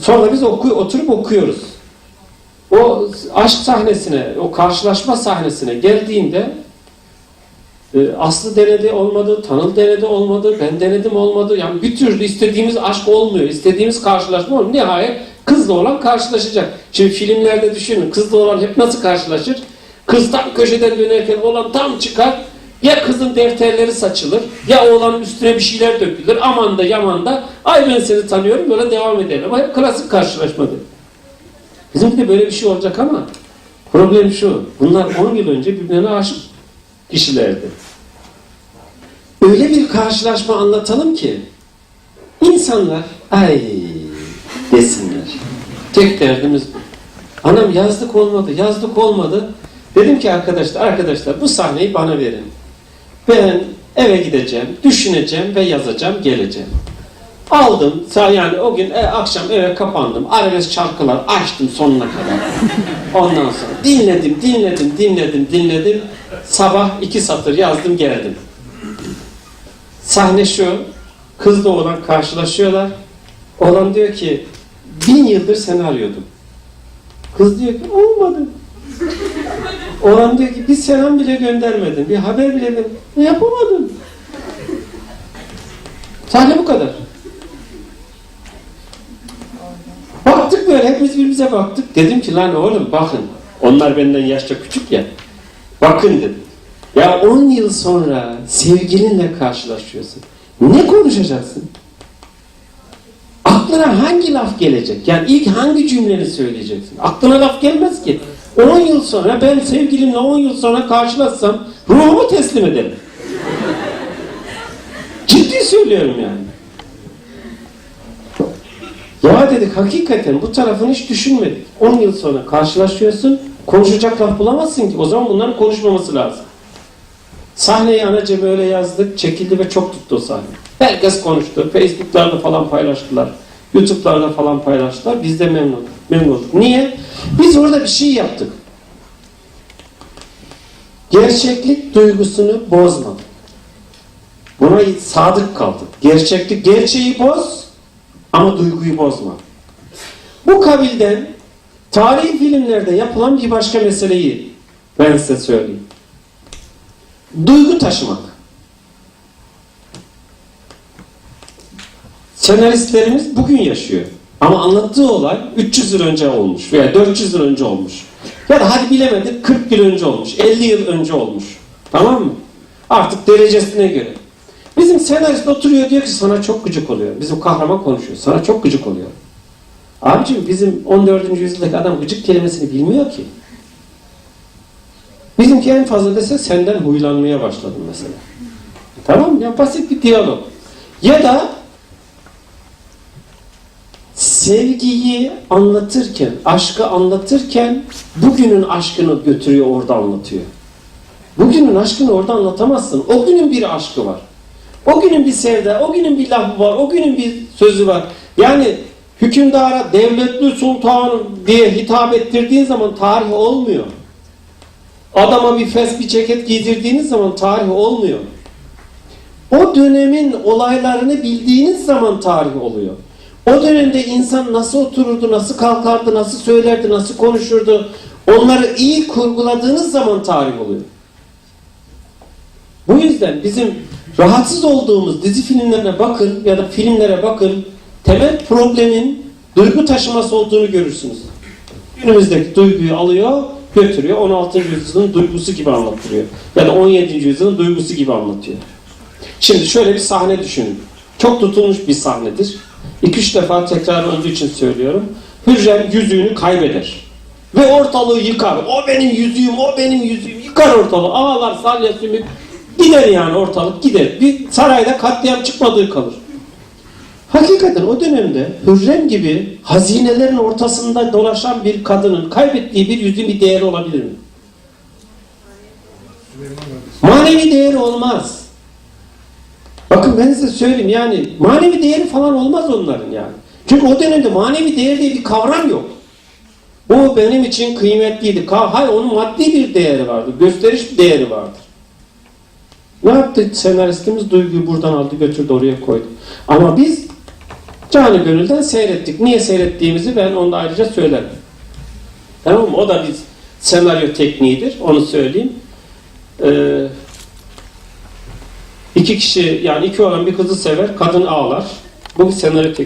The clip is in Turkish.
sonra biz oku, oturup okuyoruz. O aşk sahnesine, o karşılaşma sahnesine geldiğinde e, Aslı denedi olmadı, Tanıl denedi olmadı, ben denedim olmadı. Yani bir türlü istediğimiz aşk olmuyor, istediğimiz karşılaşma olmuyor. Nihayet kızla olan karşılaşacak. Şimdi filmlerde düşünün, kızla olan hep nasıl karşılaşır? Kız tam köşeden dönerken olan tam çıkar, ya kızın defterleri saçılır, ya oğlanın üstüne bir şeyler dökülür. Aman da yaman da, ay ben seni tanıyorum, böyle devam edelim. Ama hep klasik karşılaşmadır. Bizim de böyle bir şey olacak ama problem şu, bunlar 10 yıl önce birbirine aşık kişilerdi. Öyle bir karşılaşma anlatalım ki insanlar ay desinler. Tek derdimiz bu. Anam yazdık olmadı, yazdık olmadı. Dedim ki arkadaşlar, arkadaşlar bu sahneyi bana verin. Ben eve gideceğim, düşüneceğim ve yazacağım, geleceğim. Aldım, yani o gün e, akşam eve kapandım. Arabesk şarkılar açtım sonuna kadar. Ondan sonra dinledim, dinledim, dinledim, dinledim. Sabah iki satır yazdım, geldim. Sahne şu, kızla olan karşılaşıyorlar. Oğlan diyor ki, bin yıldır seni arıyordum. Kız diyor ki, olmadı. Oğlan diyor ki, bir selam bile göndermedin, bir haber bile ver- yapamadım. Sahne bu kadar. Baktık böyle hepimiz birbirimize baktık. Dedim ki lan oğlum bakın. Onlar benden yaşça küçük ya. Bakın dedim. Ya 10 yıl sonra sevgilinle karşılaşıyorsun. Ne konuşacaksın? Aklına hangi laf gelecek? Yani ilk hangi cümleni söyleyeceksin? Aklına laf gelmez ki. 10 yıl sonra ben sevgilimle 10 yıl sonra karşılaşsam ruhumu teslim ederim. Ciddi söylüyorum yani. Ya dedik hakikaten bu tarafını hiç düşünmedik. 10 yıl sonra karşılaşıyorsun, konuşacak laf bulamazsın ki. O zaman bunların konuşmaması lazım. Sahneyi anacı böyle yazdık, çekildi ve çok tuttu o sahne. Herkes konuştu. Facebook'larda falan paylaştılar. YouTube'larda falan paylaştılar. Biz de memnun, memnun olduk. Niye? Biz orada bir şey yaptık. Gerçeklik duygusunu bozmadık. Buna sadık kaldık. Gerçeklik, gerçeği boz ama duyguyu bozma. Bu kabilden tarihi filmlerde yapılan bir başka meseleyi ben size söyleyeyim. Duygu taşımak. Senaristlerimiz bugün yaşıyor. Ama anlattığı olay 300 yıl önce olmuş veya 400 yıl önce olmuş. Ya da hadi bilemedik 40 yıl önce olmuş, 50 yıl önce olmuş. Tamam mı? Artık derecesine göre. Bizim senarist oturuyor diyor ki sana çok gıcık oluyor. Bizim kahraman konuşuyor. Sana çok gıcık oluyor. Abicim bizim 14. yüzyıldaki adam gıcık kelimesini bilmiyor ki. Bizimki en fazla dese senden huylanmaya başladım mesela. Tamam mı? Ya basit bir diyalog. Ya da sevgiyi anlatırken, aşkı anlatırken bugünün aşkını götürüyor orada anlatıyor. Bugünün aşkını orada anlatamazsın. O günün bir aşkı var. O günün bir sevda, o günün bir lafı var, o günün bir sözü var. Yani hükümdara devletli sultanım diye hitap ettirdiğin zaman tarih olmuyor. Adama bir fes bir ceket giydirdiğiniz zaman tarih olmuyor. O dönemin olaylarını bildiğiniz zaman tarih oluyor. O dönemde insan nasıl otururdu, nasıl kalkardı, nasıl söylerdi, nasıl konuşurdu. Onları iyi kurguladığınız zaman tarih oluyor. Bu yüzden bizim rahatsız olduğumuz dizi filmlerine bakın ya da filmlere bakın. Temel problemin duygu taşıması olduğunu görürsünüz. Günümüzdeki duyguyu alıyor, götürüyor. 16. yüzyılın duygusu gibi anlatıyor. Ya da 17. yüzyılın duygusu gibi anlatıyor. Şimdi şöyle bir sahne düşünün. Çok tutulmuş bir sahnedir. 2-3 defa tekrar olduğu için söylüyorum. Hürrem yüzüğünü kaybeder. Ve ortalığı yıkar. O benim yüzüğüm, o benim yüzüğüm. Yıkar ortalığı. Ağlar, salya, sümük. Gider yani ortalık gider. Bir sarayda katliam çıkmadığı kalır. Hakikaten o dönemde Hürrem gibi hazinelerin ortasında dolaşan bir kadının kaybettiği bir yüzüğün bir değeri olabilir mi? Manevi değeri olmaz. Bakın ben size söyleyeyim yani manevi değeri falan olmaz onların yani. Çünkü o dönemde manevi değer diye bir kavram yok. Bu benim için kıymetliydi. Hayır onun maddi bir değeri vardı. Gösteriş bir değeri vardır. Ne yaptı senaristimiz? Duyguyu buradan aldı götürdü oraya koydu. Ama biz Canı gönülden seyrettik. Niye seyrettiğimizi ben onda ayrıca söylerim. Tamam mı? O da bir senaryo tekniğidir. Onu söyleyeyim. Ee, iki kişi yani iki olan bir kızı sever, kadın ağlar. Bu bir senaryo tekniği.